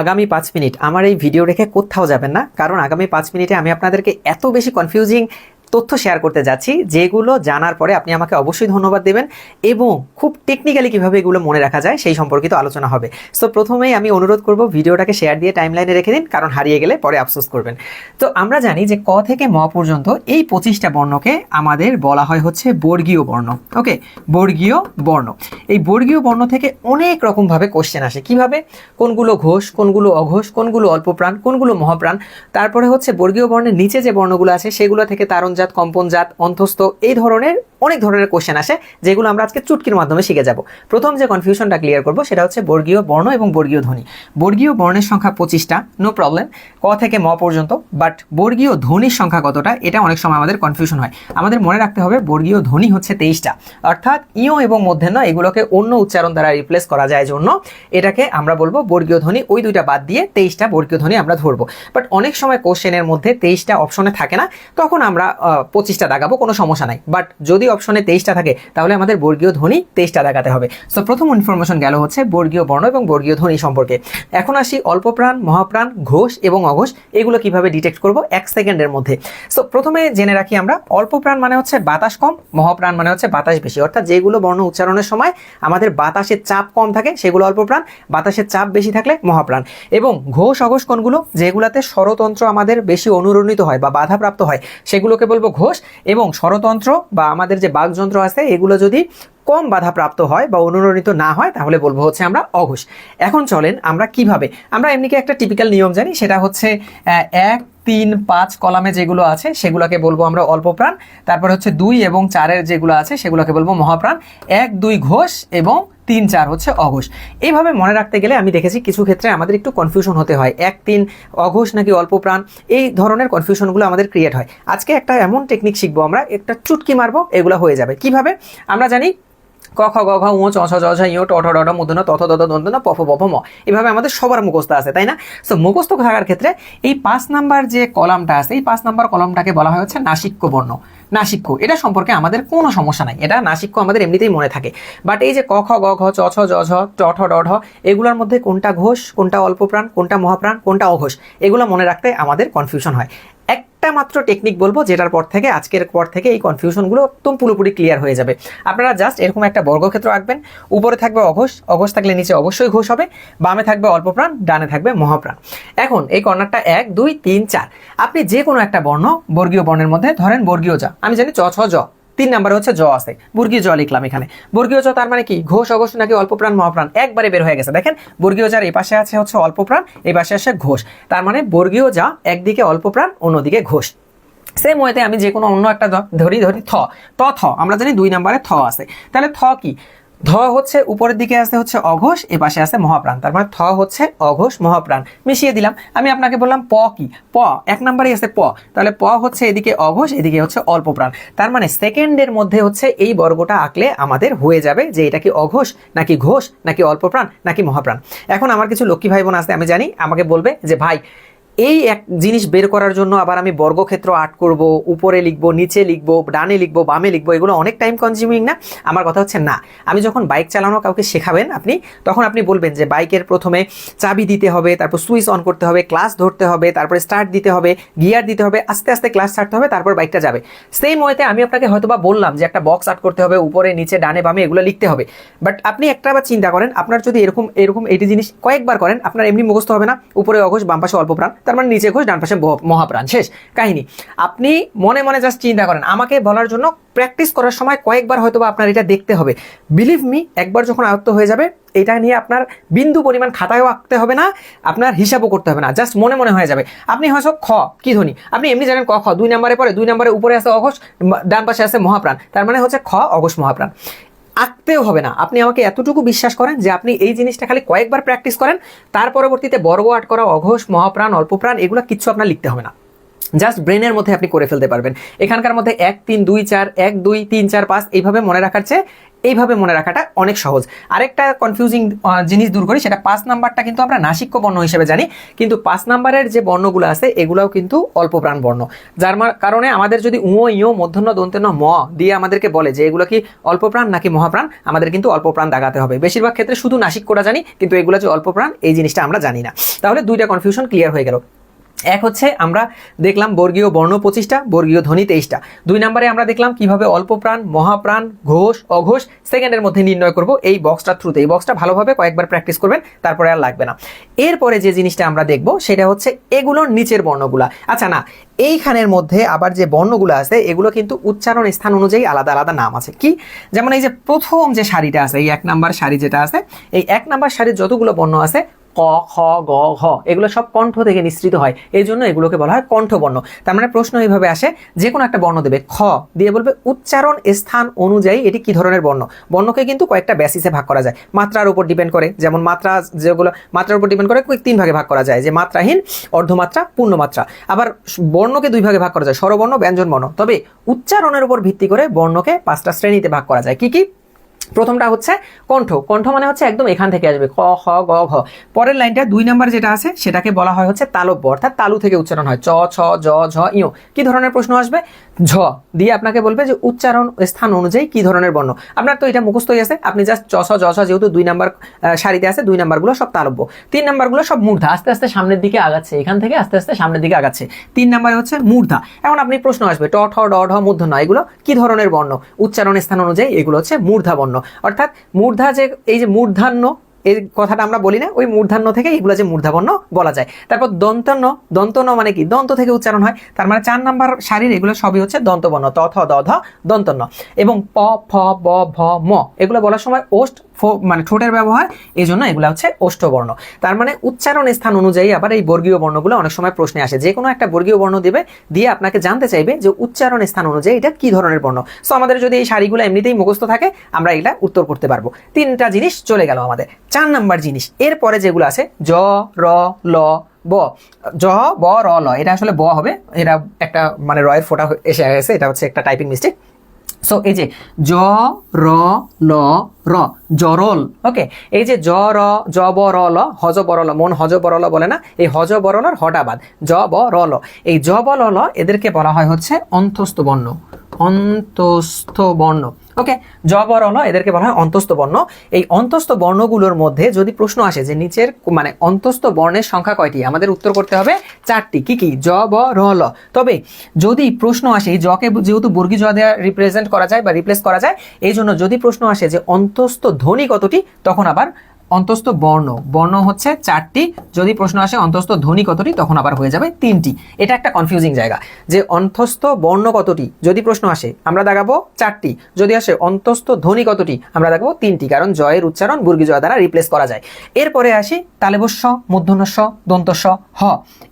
আগামী পাঁচ মিনিট। আমার এই ভিডিও রেখে কোথাও যাবেন না। কারণ আগামী পাঁচ মিনিটে আমি আপনাদেরকে এত বেশি কনফিউজিং তথ্য শেয়ার করতে যাচ্ছি, যেগুলো জানার পরে আপনি আমাকে অবশ্যই ধন্যবাদ দেবেন এবং খুব টেকনিক্যালি কীভাবে এগুলো মনে রাখা যায় সেই সম্পর্কিত আলোচনা হবে। সো প্রথমেই আমি অনুরোধ করব ভিডিওটাকে শেয়ার দিয়ে টাইমলাইনে রেখে দিন, কারণ হারিয়ে গেলে পরে আফসোস করবেন। তো আমরা জানি যে ক থেকে ম পর্যন্ত এই পঁচিশটা বর্ণকে আমাদের বলা হয় হচ্ছে বর্গীয় বর্ণ ওকে বর্গীয় বর্ণ। এই বর্গীয় বর্ণ থেকে অনেক রকমভাবে কোশ্চেন আসে। কীভাবে? কোনগুলো ঘোষ, কোনগুলো অঘোষ, কোনগুলো অল্পপ্রাণ, কোনগুলো মহাপ্রাণ? তারপরে হচ্ছে বর্গীয় বর্ণের নিচে যে বর্ণগুলো আছে, সেগুলো থেকে তারণজাত কম্পনজাত, অন্তস্থ, এই ধরনের অনেক ধরনের কোশ্চেন আসে, যেগুলো আমরা আজকে চুটকির মাধ্যমে শিখে যাব। প্রথম যে কনফিউশনটা ক্লিয়ার করব, সেটা হচ্ছে বর্গীয় বর্ণ এবং বর্গীয় ধ্বনি। বর্গীয় বর্ণের সংখ্যা পঁচিশটা নো প্রবলেম ক থেকে ম পর্যন্ত বাট বর্গীয় ধ্বনির সংখ্যা কতটা, এটা অনেক সময় আমাদের কনফিউশন হয়। আমাদের মনে রাখতে হবে, বর্গীয় ধ্বনি হচ্ছে তেইশটা। অর্থাৎ ইও এবং মধ্যাহ্ন, এগুলোকে অন্য উচ্চারণ দ্বারা রিপ্লেস করা যায় জন্য, এটাকে আমরা বলব বর্গীয় ধ্বনি, ওই দুইটা বাদ দিয়ে তেইশটা বর্গীয় ধ্বনি আমরা ধরবো। বাট অনেক সময় কোশ্চেনের মধ্যে তেইশটা অপশনে থাকে না, তখন আমরা পঁচিশটা দাগাবো, কোনো সমস্যা নাই। বাট যদি অপশনে তেইশটা থাকে, তাহলে আমাদের বর্গীয় ধ্বনি তেইশটা দাগাতে হবে। সো প্রথম ইনফরমেশন গেল হচ্ছে বর্গীয় বর্ণ এবং বর্গীয় ধ্বনি সম্পর্কে। এখন আসি অল্পপ্রাণ, মহাপ্রাণ, ঘোষ এবং অঘোষ, এগুলো কীভাবে ডিটেক্ট করব এক সেকেন্ডের মধ্যে। সো প্রথমে জেনে রাখি আমরা, অল্পপ্রাণ মানে হচ্ছে বাতাস কম, মহাপ্রাণ মানে হচ্ছে বাতাস বেশি। অর্থাৎ যেগুলো বর্ণ উচ্চারণের সময় আমাদের বাতাসের চাপ কম থাকে, সেগুলো অল্পপ্রাণ, বাতাসের চাপ বেশি থাকলে মহাপ্রাণ। এবং ঘোষ, অঘোষ কোনগুলো, যেগুলোতে স্বরতন্ত্র আমাদের বেশি অনুরণিত হয় বা বাধাপ্রাপ্ত হয়, সেগুলোকে বলব ঘোষ এবং স্বরতন্ত্র বা আমাদের যে বাঘযন্ত্র আছে এগুলো যদি কম বাধাপ্রাপ্ত হয় বা অনুরণিত না হয়, তাহলে বলব হচ্ছে আমরা অঘোষ। এখন চলেন আমরা কীভাবে? আমরা এমনিকে একটা টিপিক্যাল নিয়ম জানি, সেটা হচ্ছে এক, তিন, পাঁচ কলামে যেগুলো আছে, সেগুলোকে বলব আমরা অল্প প্রাণ তারপর হচ্ছে দুই এবং চারের যেগুলো আছে, সেগুলোকে বলব মহাপ্রাণ। এক, দুই ঘোষ এবং তিন, চার হচ্ছে অঘোষ। এইভাবে মনে রাখতে গেলে আমি দেখেছি কিছু ক্ষেত্রে আমাদের একটু কনফিউশন হতে হয়। এক, তিন, অঘোষ নাকি অল্প প্রাণ এই ধরনের কনফিউশনগুলো আমাদের ক্রিয়েট হয়। আজকে একটা এমন টেকনিক শিখব আমরা, একটা চুটকি মারবো, এগুলো হয়ে যাবে। কীভাবে? আমরা জানি ক, খ, গ, ঘ, উ চ ছ জ ঝ ইয় ট, ঠ ড মূর্ধন্য তথ দত দন্তন পফ পফ ম। এভাবে আমাদের সবার মুখস্থ আছে, তাই না? সো মুখস্থ থাকার ক্ষেত্রে এই পাঁচ নাম্বার যে কলামটা আছে, এই পাঁচ নাম্বার কলমটাকে বলা হয় হচ্ছে নাসিক্য বর্ণ। নাসিক্য, এটা সম্পর্কে আমাদের কোনো সমস্যা নাই। এটা নাসিক্য আমাদের এমনিতেই মনে থাকে। বাট এই যে ক, খ, গ, ঘ, চ, ছ জ ঝ, ট, ঠ ড ঢ, এগুলোর মধ্যে কোনটা ঘোষ, কোনটা অল্পপ্রাণ, কোনটা মহাপ্রাণ, কোনটা অঘোষ, এগুলো মনে রাখতে আমাদের কনফিউশন হয়। একটা মাত্র টেকনিক বলব, যেটার পর থেকে, আজকের পর থেকে এই কনফিউশনগুলো একদম পুরোপুরি ক্লিয়ার হয়ে যাবে। আপনারা জাস্ট এরকম একটা বর্গক্ষেত্র আঁকবেন। উপরে থাকবে অঘোষ অঘোষ থাকলে নিচে অবশ্যই ঘোষ হবে। বামে থাকবে অল্প প্রাণ ডানে থাকবে মহাপ্রাণ। এখন এই কর্নারটা এক, দুই, তিন, চার। আপনি যে কোনো একটা বর্ণ, বর্গীয় বর্ণের মধ্যে, ধরেন বর্গীয় যা। আমি জানি চ, ছ, জ। তিন নাম্বার হচ্ছে জ আছে। বর্গীয় জ লিখলাম এখানে। বর্গীয় জ তার মানে কি? ঘোষ, অঘোষ নাকি অল্প প্রাণ মহাপ্রাণ? একবারে বের হয়ে গেছে। দেখেন, বর্গীয় জার এই পাশে আছে হচ্ছে অল্প প্রাণ এই পাশে আছে ঘোষ। তার মানে বর্গীয় যা একদিকে অল্প প্রাণ অন্যদিকে ঘোষ। সেম ওয়েতে আমি যে কোনো অন্য একটা ধরি ধরি থ। ত, থ, আমরা জানি দুই নম্বরে থ আছে। তাহলে থ কি? ধ হচ্ছে উপরের দিকে আছে হচ্ছে অঘোষ, এ পাশে আছে মহাপ্রাণ। তার মানে থ হচ্ছে অঘোষ, মহাপ্রাণ। মিশিয়ে দিলাম। আমি আপনাকে বললাম প কি? প, এক নম্বরে আছে প। তাহলে প হচ্ছে এদিকে অঘোষ, এদিকে হচ্ছে অল্প প্রাণ তার মানে সেকেন্ডের মধ্যে হচ্ছে এই বর্গটা আঁকলে আমাদের হয়ে যাবে যে এটা কি অঘোষ, নাকি ঘোষ, নাকি অল্প প্রাণ নাকি মহাপ্রাণ। এখন আমার কিছু লক্ষ্মী ভাই বোন আছে, আমি জানি, আমাকে বলবে যে, ভাই এই এক জিনিস বের করার জন্য আবার আমি বর্গক্ষেত্র আর্ট করব, উপরে লিখব, নিচে লিখব, ডানে লিখব, বামে লিখব, এগুলো অনেক টাইম কনজিউমিং না? আমার কথা হচ্ছে না। আমি যখন বাইক চালানো কাউকে শেখাবেন আপনি, তখন আপনি বলবেন যে বাইকের প্রথমে চাবি দিতে হবে, তারপর সুইচ অন করতে হবে ক্লাস ধরতে হবে, তারপরে স্টার্ট দিতে হবে গিয়ার দিতে হবে, আস্তে আস্তে ক্লাস ছাড়তে হবে, তারপর বাইকটা যাবে। সেম ওয়েতে আমি আপনাকে হয়তোবা বললাম যে একটা বক্স আর্ট করতে হবে, উপরে, নিচে, ডানে, বামে এগুলো লিখতে হবে। বাট আপনি একটা আবার চিন্তা করেন, আপনার যদি এরকম এরকম এইটি জিনিস কয়েকবার করেন, আপনার এমনি মুখস্থ হবে না, উপরে অঘোষ, বাম পাশে অল্প প্রাণ। তার মানে নিচে ঘোষ, ডান পাশে মহাপ্রাণ। শেষ। কাহিনী। আপনি মনে মনে জাস্ট চিন্তা করেন, আমাকে বলার জন্য প্র্যাকটিস করার সময় কয়েকবার হয়তো বা আপনার এটা দেখতে হবে। বিলিভ মি একবার যখন আয়ত্ত হয়ে যাবে, এটা নিয়ে আপনার বিন্দু পরিমাণ খাতায়ও আঁকতে হবে না, আপনার হিসাবও করতে হবে না জাস্ট মনে মনে হয়ে যাবে। আপনি হয়তো খ, কি ধ্বনি? আপনি এমনি জানেন ক, খ। দুই নম্বরে পরে, দুই নম্বরে উপরে আছে অঘোষ ডান পাশে আছে মহাপ্রাণ। তার মানে হচ্ছে খ, অঘোষ, মহাপ্রাণ। আঁকতেও হবে না। আপনি আমাকে এতটুকু বিশ্বাস করেন যে আপনি এই জিনিসটা খালি কয়েকবার প্র্যাকটিস করেন, তার পরবর্তীতে বর্গ আট করা, অঘোষ, মহাপ্রাণ, অল্পপ্রাণ, এগুলো কিচ্ছু আপনার লিখতে হবে না। জাস্ট ব্রেনের মধ্যে আপনি করে ফেলতে পারবেন। এখানকার মধ্যে এক, তিন, দুই, চার, এক, দুই, তিন, চার, পাঁচ, এইভাবে মনে রাখার চেয়ে এইভাবে মনে রাখাটা অনেক সহজ। আরেকটা কনফিউজিং জিনিস দূর করি, সেটা পাঁচ নাম্বারটা কিন্তু আমরা নাসিক্য বর্ণ হিসেবে জানি। কিন্তু পাঁচ নাম্বারের যে বর্ণগুলো আছে, এগুলোও কিন্তু অল্প প্রাণ বর্ণ। যার কারণে আমাদের যদি উঁ ইয় মধ্যন্য দন্তেন্য ম দিয়ে আমাদেরকে বলে যে এগুলো কি অল্প প্রাণ নাকি মহাপ্রাণ, আমাদের কিন্তু অল্প প্রাণ দাগাতে হবে। বেশিরভাগ ক্ষেত্রে শুধু নাসিক্যটা জানি, কিন্তু এগুলো যে অল্প প্রাণ, এই জিনিসটা আমরা জানি না। তাহলে দুইটা কনফিউশন ক্লিয়ার হয়ে গেল। এক হচ্ছে আমরা দেখলাম বর্গীয় বর্ণ পঁচিশটা, বর্গীয় ধ্বনি তেইশটা। দুই নম্বরে আমরা দেখলাম কীভাবে অল্প প্রাণ মহাপ্রাণ, ঘোষ, অঘোষ সেকেন্ডের মধ্যে নির্ণয় করব এই বক্সটা থ্রুতে এই বক্সটা ভালোভাবে কয়েকবার প্র্যাকটিস করবেন, তারপরে আর লাগবে না। এরপরে যে জিনিসটা আমরা দেখব সেটা হচ্ছে এগুলোর নিচের বর্ণগুলা। আচ্ছা না, এইখানের মধ্যে আবার যে বর্ণগুলো আছে, এগুলো কিন্তু উচ্চারণ স্থান অনুযায়ী আলাদা আলাদা নাম আছে। কি? যেমন এই যে প্রথম যে শাড়িটা আছে, এই এক নাম্বার শাড়ি যেটা আছে, এই এক নাম্বার শাড়ির যতগুলো বর্ণ আছে ক, খ, গ, ঘ, এগুলো সব কণ্ঠ থেকে নিঃসৃত হয়। এই জন্য এগুলোকে বলা হয় কণ্ঠবর্ণ। তার মানে প্রশ্ন এইভাবে আসে, যে কোনো একটা বর্ণ দেবে, খ, দিয়ে বলবে, উচ্চারণ স্থান অনুযায়ী এটি কি ধরনের বর্ণ? বর্ণকে কিন্তু কয়েকটা বেসিসে ভাগ করা যায়। মাত্রার উপর ডিপেন্ড করে, যেমন মাত্রা যেগুলো, মাত্রার উপর ডিপেন্ড করে তিন ভাগে ভাগ করা যায়, যে মাত্রাহীন, অর্ধমাত্রা, পূর্ণমাত্রা। আবার বর্ণকে দুই ভাগে ভাগ করা যায়, স্বরবর্ণ ব্যঞ্জন বর্ণ তবে উচ্চারণের উপর ভিত্তি করে বর্ণকে পাঁচটা শ্রেণীতে ভাগ করা যায়। কি কি? প্রথমটা হচ্ছে কণ্ঠ। কণ্ঠ মানে হচ্ছে একদম এখান থেকে আসবে। ক খ, গ, ঘ। পরের লাইনটা দুই নাম্বার যেটা আছে, সেটাকে বলা হয় হচ্ছে তালব্য, অর্থাৎ তালু থেকে উচ্চারণ হয়। চ, ছ, জ, ঝ ইয় কি ধরনের প্রশ্ন আসবে? ঝ, দিয়ে আপনাকে বলবে যে উচ্চারণ স্থান অনুযায়ী কি ধরনের বর্ণ। আপনার তো এটা মুখস্থই আছে, আপনি জাস্ট চ ছ জ ছ যেহেতু দুই নাম্বার সারিতে আছে, দুই নাম্বারগুলো সব তালব্য। তিন নাম্বারগুলো সব মূর্ধা, আস্তে আস্তে সামনের দিকে আগাচ্ছে, এখান থেকে আস্তে আস্তে সামনের দিকে আগাচ্ছে। তিন নাম্বারে হচ্ছে মূর্ধা। এখন আপনি প্রশ্ন আসবে ট ঠ, ড, ঢ, মূর্ধন্য, এগুলো কি ধরনের বর্ণ? উচ্চারণ স্থান অনুযায়ী, এগুলো হচ্ছে মূর্ধা বর্ণ। অর্থাৎ মূর্ধা যে, এই যে মূর্ধান্য, এই কথাটা আমরা বলি না, ওই মূর্ধান্য থেকে এগুলো যে মূর্ধাবর্ণ বলা যায়। তারপর দন্তন্য দন্তন্য মানে কি? দন্ত থেকে উচ্চারণ হয়। তার মানে চার নাম্বার শারীর এগুলো সবই হচ্ছে দন্তবর্ণ। তথ দধ দন্তন্য। এবং প, ফ, ব, ভ, ম, এগুলো বলার সময় ওষ্ঠ মানে ঠোঁটের ব্যবহার, এই জন্য এগুলো হচ্ছে ওষ্ঠবর্ণ। তার মানে উচ্চারণ স্থান অনুযায়ী আবার এই বর্গীয় বর্ণগুলো অনেক সময় প্রশ্নে আসে। যে কোনো একটা বর্গীয় বর্ণ দিবে, দিয়ে আপনাকে জানতে চাইবে যে উচ্চারণ স্থান অনুযায়ী এটা কি ধরনের বর্ণ। সো আমাদের যদি এই শাড়িগুলো এমনিতেই মুখস্থ থাকে, আমরা এটা উত্তর করতে পারব। তিনটা জিনিস চলে গেল আমাদের। চার নাম্বার জিনিস, এরপরে যেগুলো আছে, জ, র, ল, ব। জ, ব, র, ল, এটা আসলে ব হবে। এটা একটা মানে রয়ের ফোটা এসে গেছে, এটা হচ্ছে একটা টাইপিং মিস্টেক সো এই যে জ, র ল র, জরল ওকে এই যে জ, র, জ, ব, র, ল হজ বরল মন হজ বরল বলে না? এই হজ বরলর হটাবাদ। জ, ব, র, ল। এই জ, ব ল ল, এদেরকে বলা হয় হচ্ছে অন্তস্থ বর্ণ। অন্তস্থ বর্ণ। ওকে, জ ব র ল এদেরকে বলা হয় অন্তস্থ বর্ণ। এই অন্তস্থ বর্ণগুলোর মধ্যে যদি প্রশ্ন আসে যে নিচের মানে অন্তস্থ বর্ণের সংখ্যা কয়টি, আমাদের উত্তর করতে হবে চারটি। কি কি? জ, ব, র, ল। তবে যদি প্রশ্ন আসে, এই জকে যেহেতু বর্গী জ দেওয়া রিপ্রেজেন্ট করা যায় বা রিপ্লেস করা যায় এই জন্য যদি প্রশ্ন আসে যে অন্তস্থ ধ্বনি কতটি, তখন আবার অন্তস্থ বর্ণ। বর্ণ হচ্ছে চারটি। যদি প্রশ্ন আসে অন্তস্থ ধ্বনি কতটি, তখন আবার হয়ে যাবে তিনটি। এটা একটা কনফিউজিং জায়গা। যে অন্তস্থ বর্ণ কতটি, যদি প্রশ্ন আসে, আমরা দেখাবো চারটি। যদি আসে অন্তস্থ ধ্বনি কতটি, আমরা দেখাবো তিনটি। কারণ জয়ের উচ্চারণ বুর্গি জয় দ্বারা রিপ্লেস করা যায়। এরপরে আসি তালেবস্য মূর্ধন্যস্য দন্তস্য হ।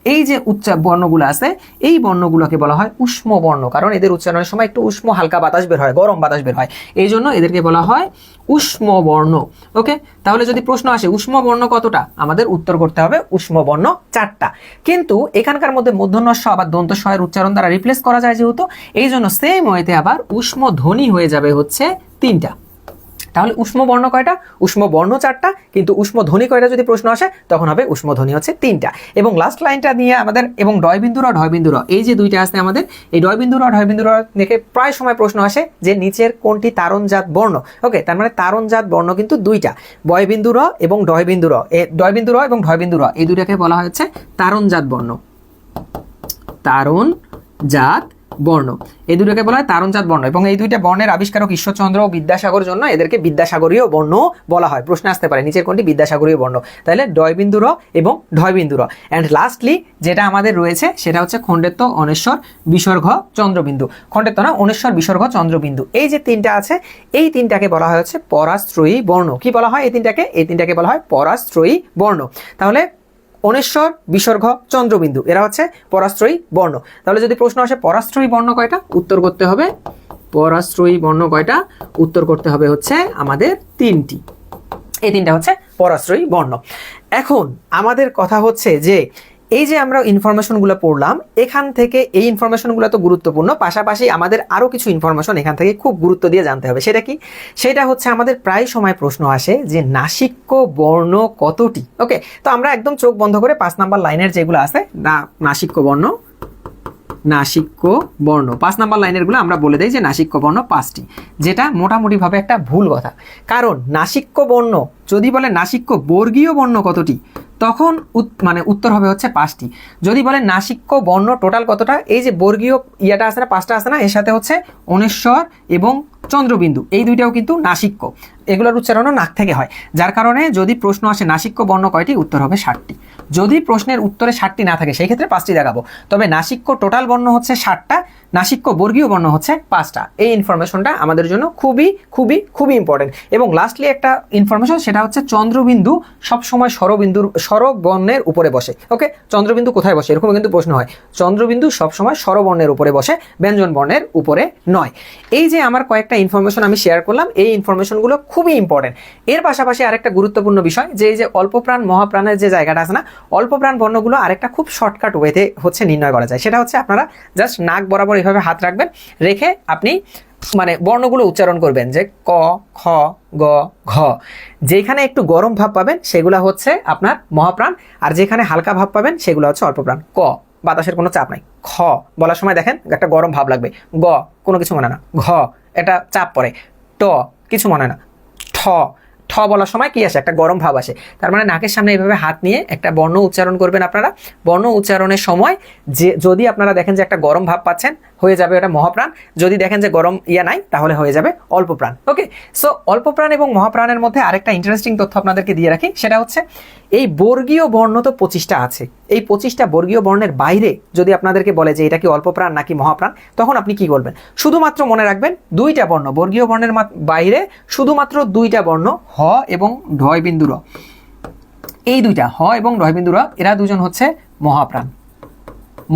এই যে উচ্চার বর্ণগুলো আছে, এই বর্ণগুলোকে বলা হয় উষ্ম বর্ণ। কারণ এদের উচ্চারণের সময় একটু উষ্ম, হালকা বাতাস বের হয়, গরম বাতাস বের হয়। এই জন্য এদেরকে বলা হয় উষ্ম বর্ণ। ওকে তাহলে যদি প্রশ্ন আসে, উষ্ম বর্ণ কতটা? আমাদের উত্তর করতে হবে উষ্ম বর্ণ চারটা। কিন্তু এখানকার মধ্যে মধ্যনস্য আবার দন্ত উচ্চারণ দ্বারা রিপ্লেস করা যায় যেহেতু এই জন্য সেম ওয়েতে আবার উষ্ম ধ্বনি হয়ে যাবে হচ্ছে তিনটা। তাহলে উষ্ম বর্ণ কয়টা? উষ্ম বর্ণ চারটা, কিন্তু উষ্ম ধ্বনি কয়টা যদি প্রশ্ন আসে, তখন হবে উষ্ম ধ্বনি হচ্ছে তিনটা। এবং লাস্ট লাইনটা নিয়ে আমাদের, এবং ডয় বিন্দুর ডয় বিন্দুর এই যে দুইটা আছে আমাদের, এই ডয় বিন্দুর ডয় বিন্দুর দেখে প্রায় সময় প্রশ্ন আসে যে নিচের কোনটি তারণজাত বর্ণ? ওকে তার মানে তারণজাত বর্ণ কিন্তু দুইটা, বয় বিন্দুর এবং ডয় বিন্দুর এ, ডয় বিন্দুর এবং ঢয় বিন্দুর এই দুইটাকে বলা হচ্ছে তারণজাত বর্ণ। তারণ জাত বর্ণ। এই দুটোকে বলা হয় তারণজাত বর্ণ এবং এই দুইটা বর্ণের আবিষ্কারক ঈশ্বরচন্দ্র ও বিদ্যাসাগর জন্য এদেরকে বিদ্যাসাগরীয় বর্ণ বলা হয়। প্রশ্ন আসতে পারে, নিচের কোনটি বিদ্যাসাগরীয় বর্ণ? তাহলে ডয় বিন্দুর এবং ঢয় বিন্দুর অ্যান্ড লাস্টলি যেটা আমাদের রয়েছে, সেটা হচ্ছে খণ্ডেত্ব অনেশ্বর বিসর্গ চন্দ্রবিন্দু। খণ্ডেত্ব না, অনেশ্বর বিসর্গ চন্দ্রবিন্দু। এই যে তিনটা আছে, এই তিনটাকে বলা হয় হচ্ছে পরাশ্রয়ী বর্ণ। কি বলা হয় এই তিনটাকে? এই তিনটাকে বলা হয় পরাশ্রয়ী বর্ণ। তাহলে অনেশ্বর, বিসর্গ, চন্দ্রবিন্দু। এরা হচ্ছে পরাশ্রয়ী বর্ণ। তাহলে যদি প্রশ্ন আসে, পরাশ্রয়ী বর্ণ কয়টা? উত্তর করতে হবে। পরাশ্রয়ী বর্ণ কয়টা? উত্তর করতে হবে হচ্ছে আমাদের তিনটি। এই তিনটা হচ্ছে পরাশ্রয়ী বর্ণ। এখন আমাদের কথা হচ্ছে যে এই যে আমরা ইনফরমেশনগুলো পড়লাম, এখান থেকে এই ইনফরমেশনগুলো তো গুরুত্বপূর্ণ, পাশাপাশি আমাদের আরও কিছু ইনফরমেশন এখান থেকে খুব গুরুত্ব দিয়ে জানতে হবে। সেটা কি? সেটা হচ্ছে আমাদের প্রায় সময় প্রশ্ন আসে যে নাসিক্য বর্ণ কতটি? ওকে তো আমরা একদম চোখ বন্ধ করে পাঁচ নাম্বার লাইনের যেগুলো আছে, না, নাসিক্য বর্ণ নাসিক্য বর্ণ। পাঁচ নাম্বার লাইনেরগুলো আমরা বলে দিই যে নাসিক্য বর্ণ পাঁচটি, যেটা মোটামুটিভাবে একটা ভুল কথা। কারণ নাসিক্য বর্ণ, যদি বলে নাসিক্য বর্গীয় বর্ণ কতটি, তখন মানে উত্তর হবে হচ্ছে পাঁচটি। যদি বলে নাসিক্য বর্ণ টোটাল কতটা, এই যে বর্গীয় ইয়াটা আছে না, পাঁচটা আছে না, এর সাথে হচ্ছে অনেশ্বর এবং চন্দ্রবিন্দু, এই দুইটাও কিন্তু নাসিক্য। এগুলোর উচ্চারণও নাক থেকে হয়। যার কারণে যদি প্রশ্ন আসে নাসিক্য বর্ণ কয়টি, উত্তর হবে ষাটটি। যদি প্রশ্নের উত্তরে ষাটটি না থাকে সেই ক্ষেত্রে পাঁচটি দেখাবো। তবে নাসিক্য টোটাল বর্ণ হচ্ছে ষাটটা, নাসিক্য বর্গীয় বর্ণ হচ্ছে পাঁচটা। এই ইনফরমেশনটা আমাদের জন্য খুবই খুবই খুবই ইম্পর্টেন্ট এবং লাস্টলি একটা ইনফরমেশন সেটা হচ্ছে চন্দ্রবিন্দু সবসময় স্বরবিন্দুর স্বরবর্ণের উপরে বসে। ওকে চন্দ্রবিন্দু কোথায় বসে? এরকম কিন্তু প্রশ্ন হয়। চন্দ্রবিন্দু সবসময় স্বরবর্ণের উপরে বসে, ব্যঞ্জন বর্ণের উপরে নয়। এই যে আমার কয়েকটা ইনফরমেশন আমি শেয়ার করলাম, এই ইনফরমেশনগুলো খুবই ইম্পর্টেন্ট এর পাশাপাশি আরেকটা গুরুত্বপূর্ণ বিষয়, যে এই যে অল্পপ্রাণ, মহাপ্রাণের যে জায়গাটা আছে না অল্পপ্রাণ বর্ণগুলো আরেকটা খুব শর্টকাট ওয়েতে হচ্ছে নির্ণয় করা যায়। সেটা হচ্ছে আপনারা জাস্ট নাক বরাবর এইভাবে হাত রাখবেন, রেখে আপনি মানে বর্ণগুলো উচ্চারণ করবেন যে ক, খ, গ, ঘ। যেখানে একটু গরম ভাব পাবেন, সেগুলো হচ্ছে আপনার মহাপ্রাণ, আর যেখানে হালকা ভাব পাবেন, সেগুলো হচ্ছে অল্পপ্রাণ ক, বাতাসের কোনো চাপ নাই। খ, বলার সময় দেখেন একটা গরম ভাব লাগবে। গ, কোনো কিছু মনে না। ঘ এটা চাপ পড়ে। ট, কিছু মনে না। ঠ ঠ বলার সময় কি আসে? একটা গরম ভাব আসে। তার মানে নাকের সামনে এইভাবে হাত নিয়ে একটা বর্ণ উচ্চারণ করবেন আপনারা। বর্ণ উচ্চারণের সময় যে, যদি আপনারা দেখেন যে একটা গরম ভাব পাচ্ছেন হয়ে যাবে ওটা মহাপ্রাণ। যদি দেখেন যে গরম ইয়া নাই, তাহলে হয়ে যাবে অল্প প্রাণ ওকে সো অল্প প্রাণ এবং মহাপ্রাণের মধ্যে আরেকটা ইন্টারেস্টিং তথ্য আপনাদেরকে দিয়ে রাখি, সেটা হচ্ছে এই বর্গীয় বর্ণ তো পঁচিশটা আছে। এই পঁচিশটা বর্গীয় বর্ণের বাইরে যদি আপনাদেরকে বলে যে এটা কি অল্প প্রাণ নাকি মহাপ্রাণ, তখন আপনি কি বলবেন শুধুমাত্র মনে রাখবেন দুইটা বর্ণ, বর্গীয় বর্ণের বাইরে শুধুমাত্র দুইটা বর্ণ, হ এবং ঢয় বিন্দু র। এই দুইটা, হ এবং ঢয় র, এরা দুজন হচ্ছে মহাপ্রাণ।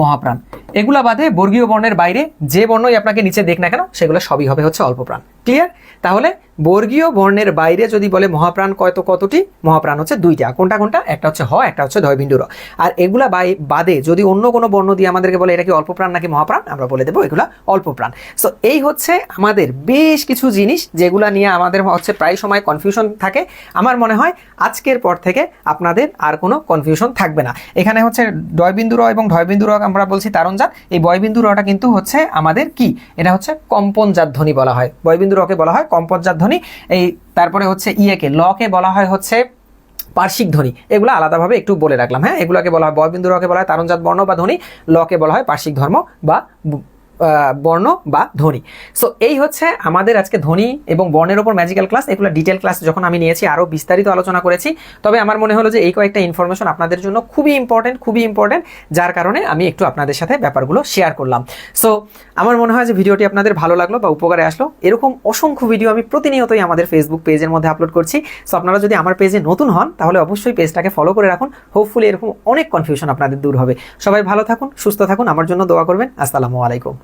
মহাপ্রাণ। এগুলা বাদে বর্গীয় বর্ণের বাইরে যে বর্ণই আপনাকে নিচে দেখ না কেন, সেগুলো সবই হবে হচ্ছে অল্প প্রাণ। ক্লিয়ার তাহলে বর্গীয় বর্ণের বাইরে যদি বলে মহাপ্রাণ কত কতটি? মহাপ্রাণ হচ্ছে দুইটা। কোনটা কোনটা? একটা হচ্ছে হ, একটা হচ্ছে ধয় বিন্দুর আর এগুলা বাই বাদে যদি অন্য কোনো বর্ণ দিয়ে আমাদেরকে বলে এটা কি অল্প প্রাণ নাকি মহাপ্রাণ, আমরা বলে দেবো এগুলা অল্প প্রাণ সো এই হচ্ছে আমাদের বেশ কিছু জিনিস যেগুলা নিয়ে আমাদের হচ্ছে প্রায় সময় কনফিউশন থাকে। আমার মনে হয় আজকের পর থেকে আপনাদের আর কোনো কনফিউশন থাকবে না। এখানে হচ্ছে ডয়বিন্দু র এবং ঢয়বিন্দু র আমরা বলছি তারণজাত এই বয়বিন্দু রটা কিন্তু হচ্ছে আমাদের কি? এটা হচ্ছে কম্পনজাত ধ্বনি বলা হয়। বয়বিন্দু রকে বলা হয় কম্পজ্জাত ধ্বনি। এই তারপরে হচ্ছে ইয়েকে, লকে বলা হয় হচ্ছে পার্শ্বিক ধ্বনি। এগুলো আলাদাভাবে একটু বলে রাখলাম হ্যাঁ? এগুলোকে বলা হয় বয়বিন্দু রকে বলা হয় তারণজাত বর্ণ বা ধ্বনি, লকে বলা হয় পার্শ্বিক ধর্ম বা বর্ণ বা ধ্বনি। সো এই হচ্ছে আমাদের আজকে ধ্বনি এবং বর্ণের ওপর ম্যাজিক্যাল ক্লাস এগুলো ডিটেল ক্লাস যখন আমি নিয়েছি আরও বিস্তারিত আলোচনা করেছি, তবে আমার মনে হলো যে এই কয়েকটা ইনফরমেশন আপনাদের জন্য খুবই ইম্পর্টেন্ট খুবই ইম্পর্টেন্ট যার কারণে আমি একটু আপনাদের সাথে ব্যাপারগুলো শেয়ার করলাম। সো আমার মনে হয় যে ভিডিওটি আপনাদের ভালো লাগল বা উপকারে আসলো। এরকম অসংখ্য ভিডিও আমি প্রতিনিয়তই আমাদের ফেসবুক পেজের মধ্যে আপলোড করছি। সো আপনারা যদি আমার পেজে নতুন হন, তাহলে অবশ্যই পেজটাকে ফলো করে রাখুন। হোপফুলি এরকম অনেক কনফিউশন আপনাদের দূর হবে। সবাই ভালো থাকুন, সুস্থ থাকুন, আমার জন্য দোয়া করবেন। আসসালামু আলাইকুম।